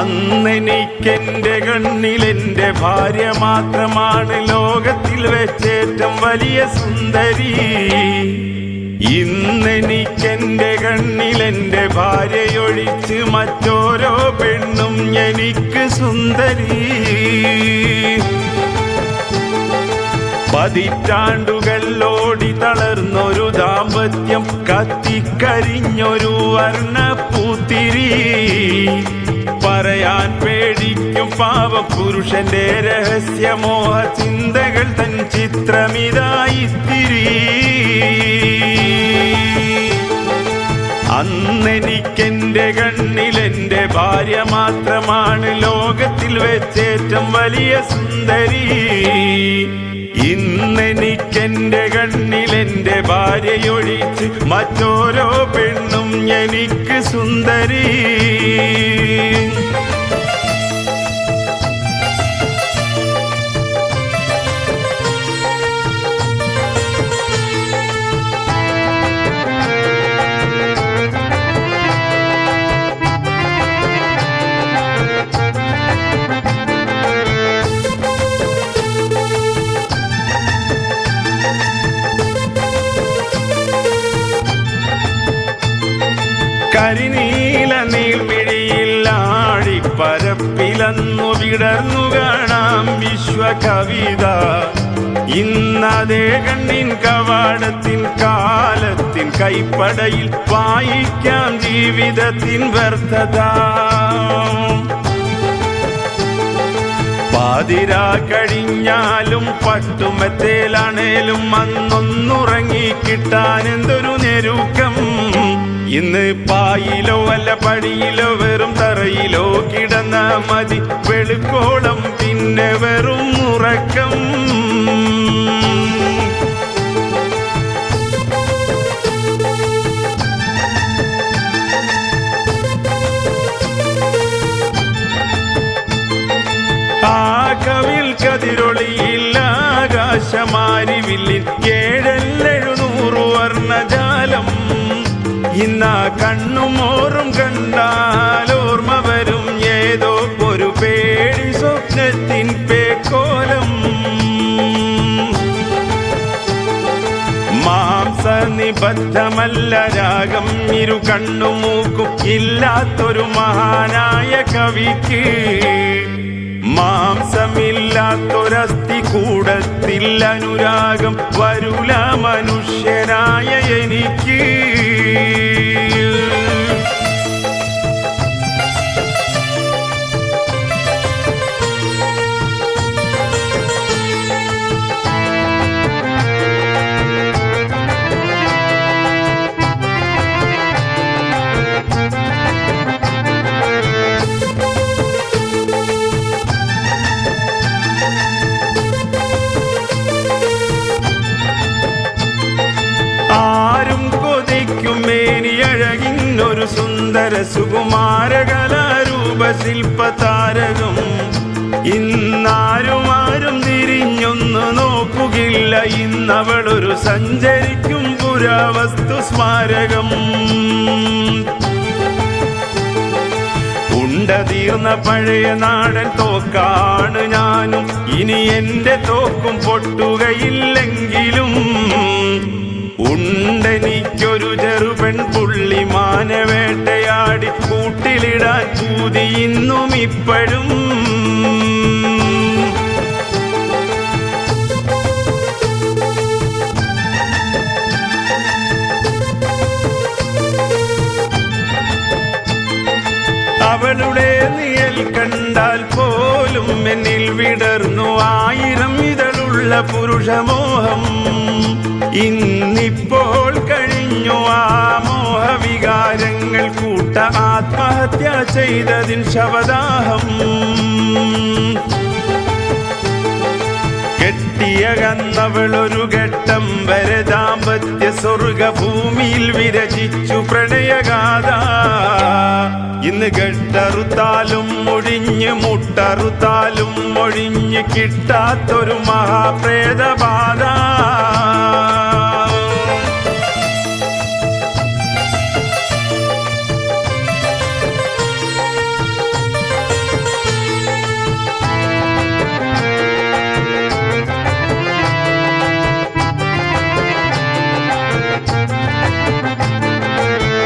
ഇന്നെനിക്കെന്റെ കണ്ണിൽ എന്റെ ഭാര്യ മാത്രമാണ് ലോകത്തിൽ വെച്ചേറ്റം വലിയ സുന്ദരി. ഇന്നെനിക്കെന്റെ കണ്ണിൽ എന്റെ ഭാര്യയൊഴിച്ച് മറ്റോരോ പെണ്ണും എനിക്ക് സുന്ദരി. പതിറ്റാണ്ടുകൾ ഓടി തളർന്നൊരു ദാമ്പത്യം കത്തിക്കരിഞ്ഞൊരു വർണപ്പൂത്തിരി പേടിക്കും പാവ പുരുഷന്റെ രഹസ്യമോഹ ചിന്തകൾ തൻ ചിത്രമിതായിത്തിരി. അന്നെനിക്കെന്റെ കണ്ണിൽ എന്റെ ഭാര്യ മാത്രമാണ് ലോകത്തിൽ വെച്ചേറ്റം വലിയ സുന്ദരി. ഇന്നെനിക്കെന്റെ കണ്ണിൽ എന്റെ ഭാര്യയൊഴിച്ച് മറ്റോരോ പെണ്ണും എനിക്ക് സുന്ദരി. കരിനീല നീൾമിഴിയിൽ പരപ്പിലന്നു വിടർന്നു കാണാം വിശ്വകവിത. ഇന്നതേ കണ്ണിൻ കവാടത്തിൻ കാലത്തിൻ കൈപ്പടയിൽ വായിക്കാം ജീവിതത്തിൻ വ്യർത്ഥത. പാതിരാ കഴിഞ്ഞാലും പട്ടുമെത്തേലാണേലും അന്നൊന്നുറങ്ങി കിട്ടാൻ എന്തൊരു ഞെരുക്കം. ഇന്ന് പായിലോ അല്ല പടിയിലോ വെറും തറയിലോ കിടന്ന മതി വെളുക്കോളം പിന്നെ വെറും ഉറക്കം. ഇന്നാ കണ്ണുമോറും കണ്ടാൽ ഓർമ്മ വരും. ഏതോ ഒരു പേടി സ്വപ്നത്തിൻ പേക്കോലം. മാംസനിബദ്ധമല്ല രാഗം. ഇരു കണ്ണു മൂക്കും ഇല്ലാത്തൊരു മഹാനായ കവിക്ക് മാംസമില്ലാത്തൊരസ്ഥി കൂടത്തിൽ അനുരാഗം വരൂല മനുഷ്യനായ എനിക്ക് ആരും സുന്ദര സുകുമാരകലാരൂപ ശില്പതാരകം. ഇന്നാരും ആരും തിരിഞ്ഞൊന്നു നോക്കുകയില്ല. ഇന്നവളൊരു സഞ്ചരിക്കും പുരാവസ്തു സ്മാരകം. ഉണ്ട തീർന്ന പഴയ നാടൻ തോക്കാണ് ഞാനും. ഇനി എന്റെ തോക്കും പൊട്ടുകയില്ലെങ്കിലും ഉണ്ടെനിക്കൊരു ചെറുപെൺ പുള്ളി മാനവേട്ടയാടി കൂട്ടിലിടാൻ പൂതി ഇന്നും ഇപ്പോഴും. അവളുടെ നിയൽ കണ്ടാൽ പോലും എന്നിൽ വിടർന്നു ആയിരം ഇതളുള്ള പുരുഷമോഹം. ഇന്നിപ്പോൾ കഴിഞ്ഞു. ആ മോഹവികാരങ്ങൾ കൂട്ട ആത്മഹത്യ ചെയ്തതിൻ ശവദാഹം. കെട്ടിയകന്നവളൊരു ഘട്ടം വരെ ദാമ്പത്യ സ്വർഗഭൂമിയിൽ വിരചിച്ചു പ്രണയഗാഥ. ഇന്ന് കെട്ടറുത്താലും ഒഴിഞ്ഞ് മുട്ടറുത്താലും ഒഴിഞ്ഞ് കിട്ടാത്തൊരു മഹാപ്രേതബാധ.